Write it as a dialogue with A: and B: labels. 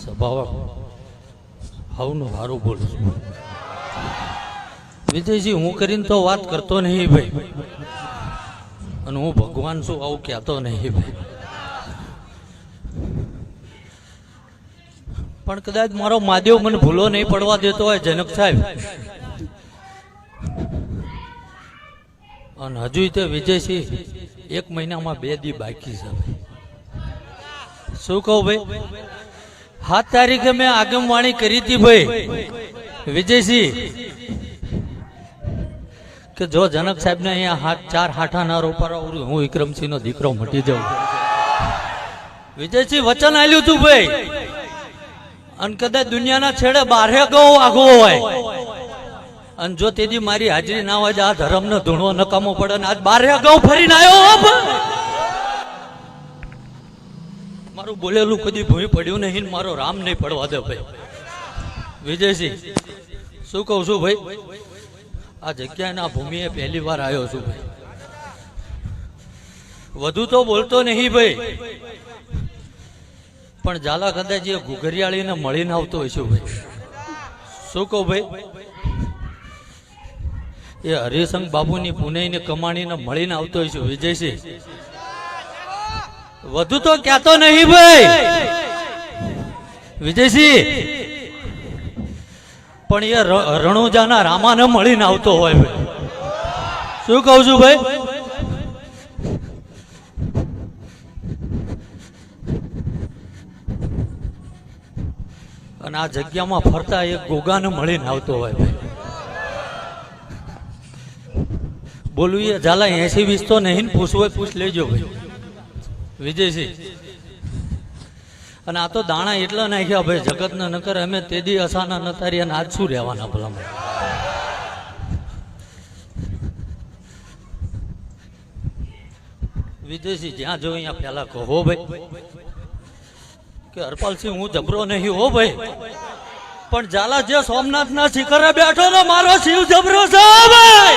A: સ્વભાવ હાવનું હારું બોલું વિજયજી, હું કરીને તો વાત કરતો નહીં ભાઈ. અને હું ભગવાન છું આવું કહેતો નહીં ભાઈ. પણ કદાચ મારો મહાદેવ મને ભૂલો નહીં પડવા દેતો હોય જનક સાહેબ. અને હજુ તે વિજયસિંહ એક મહિનામાં બે દી બાકી છે. શું કહું ભાઈ? સાત તારીખે મેં આગમવાણી કરી હતી ભાઈ. વિજયસિંહ, કે જો જનક સાહેબ ને અહીંયા હાથ ચાર હાઠા ના રોપારા હું વિક્રમસિંહ નો દીકરો મટી જાઉં. વિજયસિંહ, વચન આલ્યું તું ભાઈ. અને કદાચ દુનિયાના છેડે બારે ગૌ આગો હોય. અને જો તેથી મારી હાજરી ના હોય આ ધર્મ નો ધૂણો નકામો પડે ને આજ બારે ગૌ ફરીને આવ્યો. મારું બોલેલું કદી ભૂમિ પડ્યું નહીં મારો રામ નહીં પડવા દે ભાઈ. વિજયસિંહ, શું કહું છું ભાઈ? આ જગ્યાના ભૂમિએ પહેલી વાર આવ્યો છું ભાઈ. વધુ તો બોલતો નહીં ભાઈ. પણ ઝાલા કદાચ એ ઘુઘરિયાળીને મળીને આવતો હોય છું ભાઈ. શું કહું ભાઈ? એ હરિસંગ બાબુની પુણેની કમાણીને મળીને આવતો હોય છું, વિજયસિંહ. વધુ તો કહેતો નહીં ભાઈ. વિજયસિંહ, પણ એ રણુજાના રામાને મળીને આવતો હોય ભાઈ. શું કહું છું ભાઈ? અને આ જગ્યામાં ફરતા એક ગોગાને મળીને આવતો હોય ભાઈ. બોલું, એ ઝાલા એસી વીસ તો નહીં પૂછવું હોય, પૂછ લેજો ભાઈ. વિજયસિંહ અને આ તો દાણા એટલા નાખ્યા ભાઈ, જગતને નકર અમે તે દી અસાના નતારી અને આજ શું રહેવાના ભલામણ? વિજયસિંહ જ્યાં જો અહીંયા પેલા કહો ભાઈ. કે હરપાલસિંહ, હું જબરો નહીં હો ભાઈ. પણ ઝાલા જે સોમનાથના શિખરે બેઠો તો મારો શિવ જબરો છે ભાઈ.